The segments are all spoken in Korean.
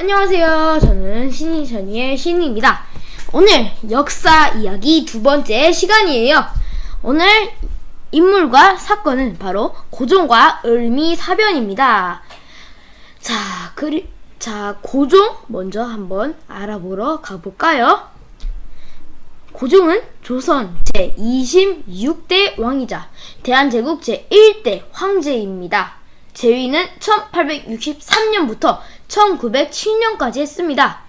안녕하세요. 저는 신이천이의 신입니다. 오늘 역사 이야기 두 번째 시간이에요. 오늘 인물과 사건은 바로 고종과 을미사변입니다. 자, 그리, 자, 고종 먼저 한번 알아보러 가볼까요? 고종은 조선 제26대 왕이자 대한제국 제1대 황제입니다. 제위는 1863년부터 1907년까지 했습니다.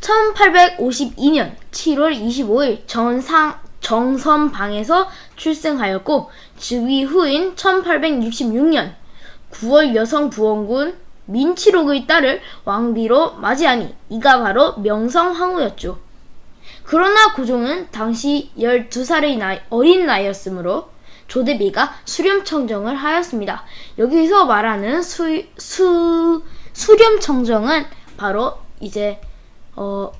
1852년 7월 25일 정상, 정선방에서 출생하였고 즉위 후인 1866년 9월 여성부원군 민치록의 딸을 왕비로 맞이하니 이가 바로 명성황후였죠. 그러나 고종은 당시 12살의 나이, 어린 나이였으므로 조대비가 수렴청정을 하였습니다. 여기서 말하는 수, 수, 수렴 청정은 바로 이제 어,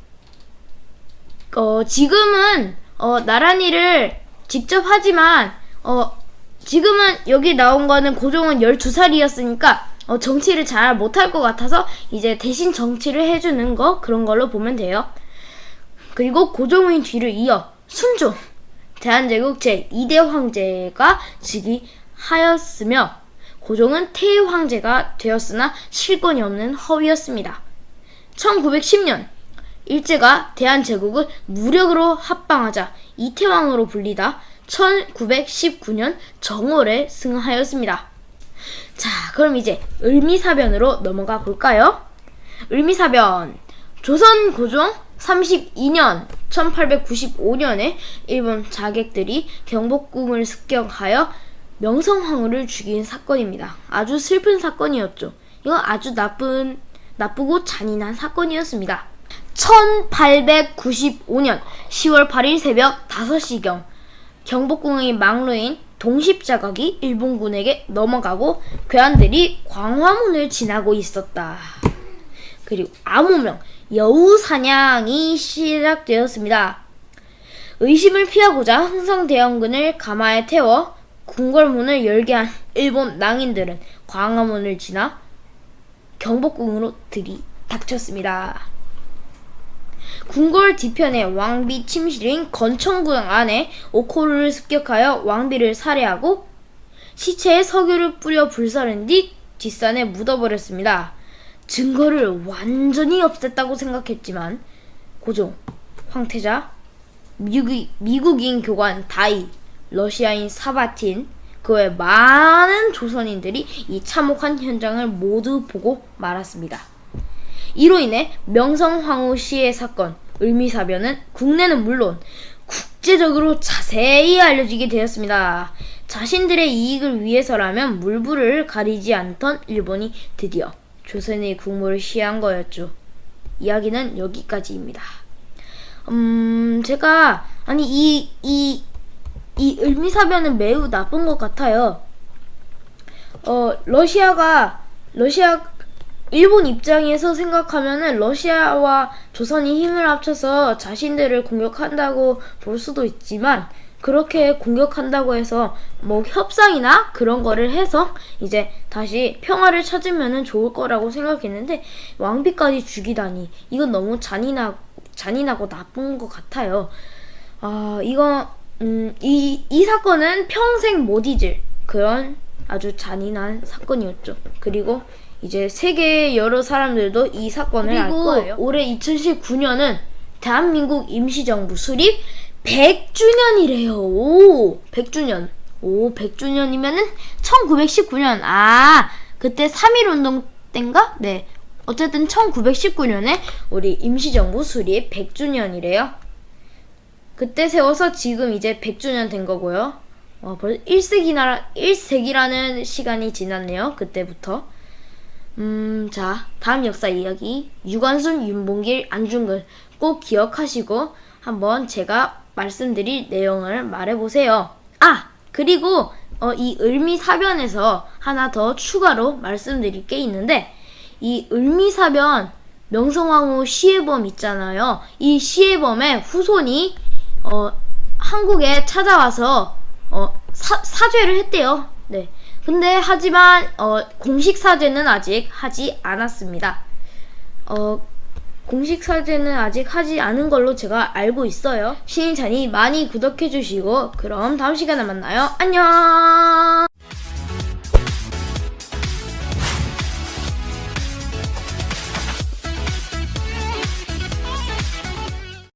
어 지금은 어 나란히를 직접 하지만 어 지금은 여기 나온 거는 고종은 12살이었으니까 어, 정치를 잘 못할 것 같아서 이제 대신 정치를 해주는 거 그런 걸로 보면 돼요. 그리고 고종의 뒤를 이어 순종 대한제국 제2대 황제가 즉위하였으며 고종은 태hoàng제가 되었으나 실권이 없는 허위였습니다. 1910년 일제가 대한제국을 무력으로 합방하자 이태왕으로 불리다 1919년 정월에 승하였습니다. 자, 그럼 이제 을미사변으로 넘어가 볼까요? 을미사변 조선 고종 32년 1895년에 일본 자객들이 경복궁을 습격하여 명성황후를 죽인 사건입니다. 아주 슬픈 사건이었죠. 이거 아주 나쁜 나쁘고 잔인한 사건이었습니다. 1895년 10월 8일 새벽 5시경 경복궁의 망루인 동십자각이 일본군에게 넘어가고 괴한들이 광화문을 지나고 있었다. 그리고 암호명 여우 사냥이 시작되었습니다. 의심을 피하고자 흥성대원군을 가마에 태워 궁궐문을 열게 한 일본 낭인들은 광화문을 지나 경복궁으로 들이닥쳤습니다. 궁궐 뒤편에 왕비 침실인 건청궁 안에 오코를 습격하여 왕비를 살해하고 시체에 석유를 뿌려 불사른 뒤 뒷산에 묻어버렸습니다. 증거를 완전히 없앴다고 생각했지만 고종, 황태자, 미국인 교관 다이, 러시아인 사바틴, 그 외 많은 조선인들이 이 참혹한 현장을 모두 보고 말았습니다. 이로 인해 명성황후 시의 사건, 을미사변은 국내는 물론 국제적으로 자세히 알려지게 되었습니다. 자신들의 이익을 위해서라면 물불을 가리지 않던 일본이 드디어 조선의 국무를 시해한 거였죠. 이야기는 여기까지입니다. 음, 제가 아니 이 이 이 을미사변은 매우 나쁜 것 같아요. 어, 러시아가 러시아 일본 입장에서 생각하면은 러시아와 조선이 힘을 합쳐서 자신들을 공격한다고 볼 수도 있지만 그렇게 공격한다고 해서 뭐 협상이나 그런 거를 해서 이제 다시 평화를 찾으면은 좋을 거라고 생각했는데 왕비까지 죽이다니 이건 너무 잔인하고 잔인하고 나쁜 것 같아요. 아 이거 음 이 이 사건은 평생 못 잊을 그런 아주 잔인한 사건이었죠. 그리고 이제 세계의 여러 사람들도 이 사건을 알 거예요. 올해 2019년은 대한민국 임시정부 수립 100주년이래요. 오, 100주년. 오, 100주년이면은 1919년. 아, 그때 3.1 운동 때인가? 네. 어쨌든 1919년에 우리 임시정부 수립 100주년이래요. 그때 세워서 지금 이제 100주년 된 거고요. 어, 벌써 1세기나, 1세기라는 시간이 지났네요. 그때부터. 음, 자, 다음 역사 이야기. 유관순, 윤봉길, 안중근 꼭 기억하시고 한번 제가 말씀드릴 내용을 말해보세요. 아! 그리고 어, 이 을미사변에서 하나 더 추가로 말씀드릴 게 있는데 이 을미사변 명성황후 시해범 있잖아요. 이 시해범의 후손이 어, 한국에 찾아와서 어, 사, 사죄를 했대요. 네. 근데 하지만 어, 공식 사죄는 아직 하지 않았습니다. 어, 공식 사죄는 아직 하지 않은 걸로 제가 알고 있어요. 신인찬이 많이 구독해 주시고, 그럼 다음 시간에 만나요. 안녕!